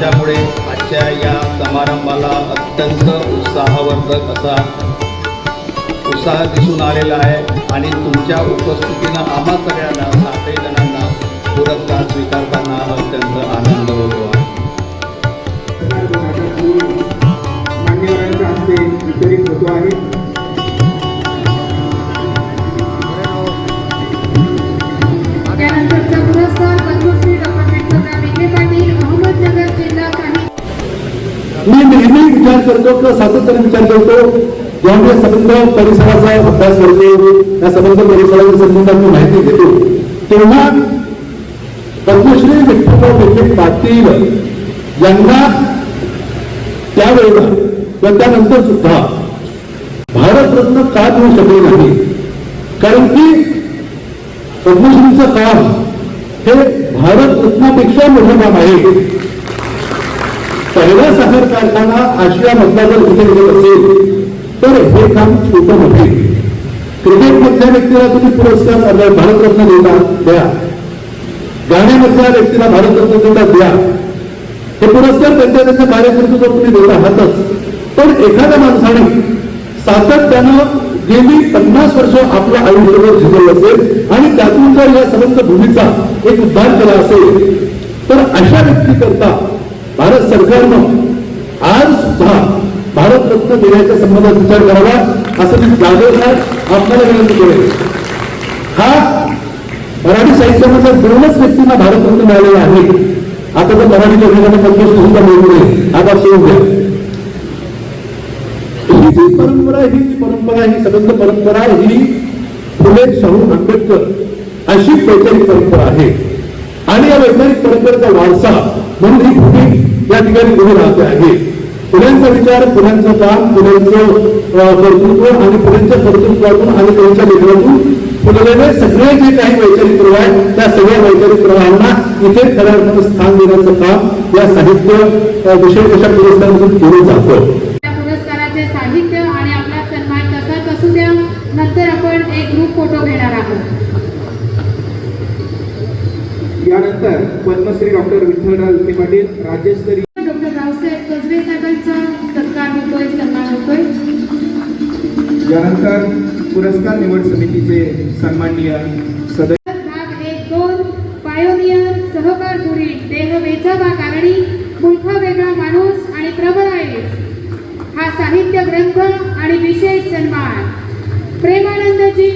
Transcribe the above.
अशामुळे आजच्या या समारंभाला अत्यंत उत्साहवर्धक असा उत्साह दिसून आलेला आहे. आणि तुमच्या उपस्थितीनं आम्हा सगळ्यांना सातही मी नेहमी विचार करतो किंवा सातत्याने विचार करतो जेव्हा संबंध परिसराचा अभ्यास करतो या संबंध परिसराच्या संबंधात माहिती घेतो. तेव्हा पद्मश्री विठ्ठलराव विखे पाटील यांना त्यावेळेला किंवा त्यानंतर सुद्धा भारतरत्न का देऊ शकले नाही? कारण की पद्मश्रीचं काम हे भारतरत्नापेक्षा मोठं काम आहे. पहिला साखर कारखाना आशियामधला जर कुठे निघत असेल तर हे काम छोटं नव्हे क्रिकेट मधल्या व्यक्तीला तुम्ही पुरस्कार भारतरत्न देता द्या. गाण्यामधल्या व्यक्तीला भारतरत्न देता द्या. हे पुरस्कार त्यांच्या त्यांच्या कार्यकर्तृत्व तुम्ही देत आहातच पण एखाद्या माणसाने सातत्यानं गेली पन्नास वर्ष आपल्या आयुष्यावर झिजवलं असेल आणि त्यातून जर या समस्त भूमीचा एक उद्धार केला असेल तर अशा व्यक्तीकरता भारत सरकारनं आज सुद्धा भारतरत्न देण्याच्या संबंधात विचार करावा असं मी जागोजाग आपल्याला विनंती करेन. हा मराठी साहित्यामधल्या दोनच व्यक्तींना भारतरत्न मिळालेला आहे. आता तर मराठी लेखकांना पद्मश्री सुद्धा मिळू नये. आता सोडून द्या. ही जी परंपरा ही जी परंपरा ही संबंध परंपरा ही फुले शाहू आंबेडकर अशी वैचारिक परंपरा आहे. आणि या वैज्ञानिक परंपरेचा वारसा म्हणून ही भूमी या ठिकाणी उभी राहते आहे. पुण्यांचा विचार पुण्यांचं काम पुण्यांचं कर्तृत्व आणि पुण्यांच्या कर्तृत्वातून आणि त्यांच्या लेखनातून फुललेले सगळे जे काही वैचारिक प्रवाह आहेत त्या सगळ्या वैचारिक प्रवाहांना इथे खऱ्या अर्थानं स्थान देण्याचं काम या साहित्य विशेष अशा पुरस्कारामधून केलं जातं. पुरस्काराचे साहित्य आणि आपला सन्मान तसाच असू द्या नंतर आपण एक ग्रुप फोटो घेणार आहोत. यानंतर पद्मश्री डॉक्टर विठ्ठलराव विखे पाटील राज्यस्तरीय डॉक्टर रावसाहेब कसबे साहेबांचा सत्कार होतोय सन्मान होतोय. यानंतर पुरस्कार निवड समितीचे सन्माननीय सदस्य भाग एक दोन पायोनियर सहकार गुरी देह वेचावा कारणी मुलखा वेगळा माणूस आणि प्रबळ आहे. हा साहित्य ग्रंथ आणि विशेष सन्मान. प्रेमानंदजी